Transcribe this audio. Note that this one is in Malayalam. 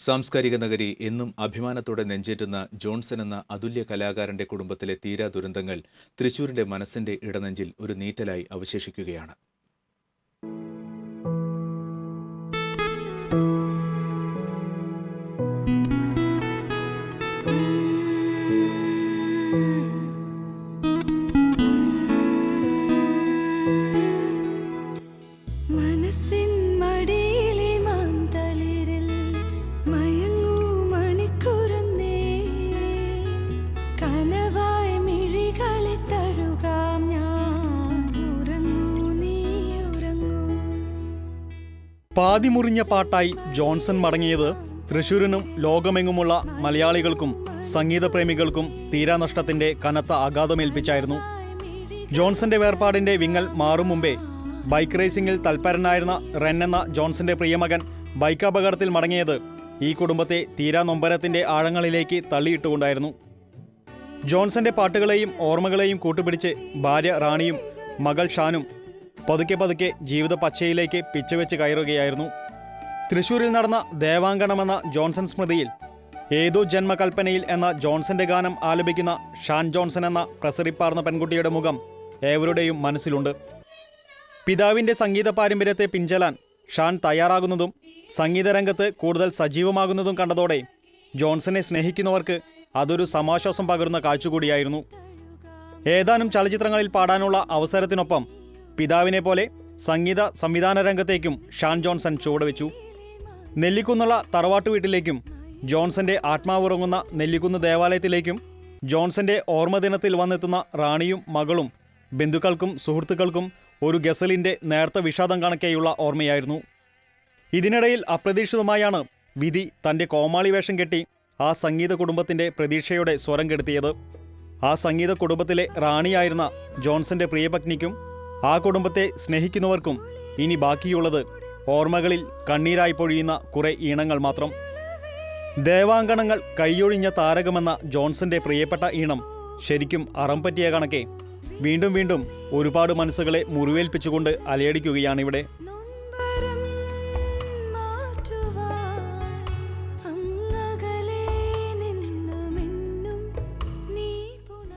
സാംസ്കാരിക നഗരി എന്നും അഭിമാനത്തോടെ നെഞ്ചേറ്റുന്ന ജോൺസൺ എന്ന അതുല്യ കലാകാരന്റെ കുടുംബത്തിലെ തീരാ ദുരന്തങ്ങൾ തൃശൂരിന്റെ മനസ്സിന്റെ ഇടനെഞ്ചിൽ ഒരു നീറ്റലായി അവശേഷിക്കുകയാണ്. മനസ്സിൻ പാതിമുറിഞ്ഞ പാട്ടായി ജോൺസൺ മടങ്ങിയത് തൃശൂരിനും ലോകമെങ്ങുമുള്ള മലയാളികൾക്കും സംഗീതപ്രേമികൾക്കും തീരാനഷ്ടത്തിന്റെ കനത്ത ആഘാതമേൽപ്പിച്ചായിരുന്നു. ജോൺസന്റെ വേർപാടിന്റെ വിങ്ങൽ മാറും മുമ്പേ ബൈക്ക് റേസിംഗിൽ തൽപരനായിരുന്ന റെൻ എന്ന ജോൺസന്റെ പ്രിയമകൻ ബൈക്ക് അപകടത്തിൽ മടങ്ങിയത് ഈ കുടുംബത്തെ തീരാ നൊമ്പരത്തിന്റെ ആഴങ്ങളിലേക്ക് തള്ളിയിട്ടുകൊണ്ടായിരുന്നു. ജോൺസന്റെ പാട്ടുകളെയും ഓർമ്മകളെയും കൂട്ടുപിടിച്ച് ഭാര്യ റാണിയും മകൾ ഷാനും പതുക്കെ പതുക്കെ ജീവിത പച്ചയിലേക്ക് പിച്ചുവെച്ച് കയറുകയായിരുന്നു. തൃശൂരിൽ നടന്ന ദേവാങ്കണമെന്ന ജോൺസൺ സ്മൃതിയിൽ ഏതോ ജന്മകൽപ്പനയിൽ എന്ന ജോൺസന്റെ ഗാനം ആലപിക്കുന്ന ഷാൻ ജോൺസൺ എന്ന പ്രസറിപ്പാർന്ന പെൺകുട്ടിയുടെ മുഖം ഏവരുടെയും മനസ്സിലുണ്ട്. പിതാവിന്റെ സംഗീത പാരമ്പര്യത്തെ പിഞ്ചലാൻ ഷാൻ തയ്യാറാകുന്നതും സംഗീതരംഗത്ത് കൂടുതൽ സജീവമാകുന്നതും കണ്ടതോടെ ജോൺസനെ സ്നേഹിക്കുന്നവർക്ക് അതൊരു സമാശ്വാസം പകരുന്ന കാഴ്ചകൂടിയായിരുന്നു. ഏതാനും ചലച്ചിത്രങ്ങളിൽ പാടാനുള്ള അവസരത്തിനൊപ്പം പിതാവിനെ പോലെ സംഗീത സംവിധാന രംഗത്തേക്കും ഷാൻ ജോൺസൺ ചുവടുവെച്ചു. നെല്ലിക്കുന്നുള്ള തറവാട്ടു വീട്ടിലേക്കും ജോൺസന്റെ ആത്മാവുറങ്ങുന്ന നെല്ലിക്കുന്ന് ദേവാലയത്തിലേക്കും ജോൺസന്റെ ഓർമ്മദിനത്തിൽ വന്നെത്തുന്ന റാണിയും മകളും ബന്ധുക്കൾക്കും സുഹൃത്തുക്കൾക്കും ഒരു ഗസലിന്റെ നേർത്ത വിഷാദം കണക്കെയുള്ള ഓർമ്മയായിരുന്നു. ഇതിനിടയിൽ അപ്രതീക്ഷിതമായാണ് വിധി തന്റെ കോമാളി വേഷം കെട്ടി ആ സംഗീത കുടുംബത്തിന്റെ പ്രതീക്ഷയുടെ സ്വരം കെടുത്തിയത്. ആ സംഗീത കുടുംബത്തിലെ റാണിയായിരുന്ന ജോൺസന്റെ പ്രിയപത്നിക്കും ആ കുടുംബത്തെ സ്നേഹിക്കുന്നവർക്കും ഇനി ബാക്കിയുള്ളത് ഓർമ്മകളിൽ കണ്ണീരായി പൊഴിയുന്ന കുറെ ഈണങ്ങൾ മാത്രം. ദേവാങ്കണങ്ങൾ കൈയൊഴിഞ്ഞ താരകമെന്ന ജോൺസന്റെ പ്രിയപ്പെട്ട ഈണം ശരിക്കും അറം പറ്റിയ കണക്കെ. വീണ്ടും വീണ്ടും ഒരുപാട് മനസ്സുകളെ മുറിവേൽപ്പിച്ചുകൊണ്ട് അലയടിക്കുകയാണിവിടെ.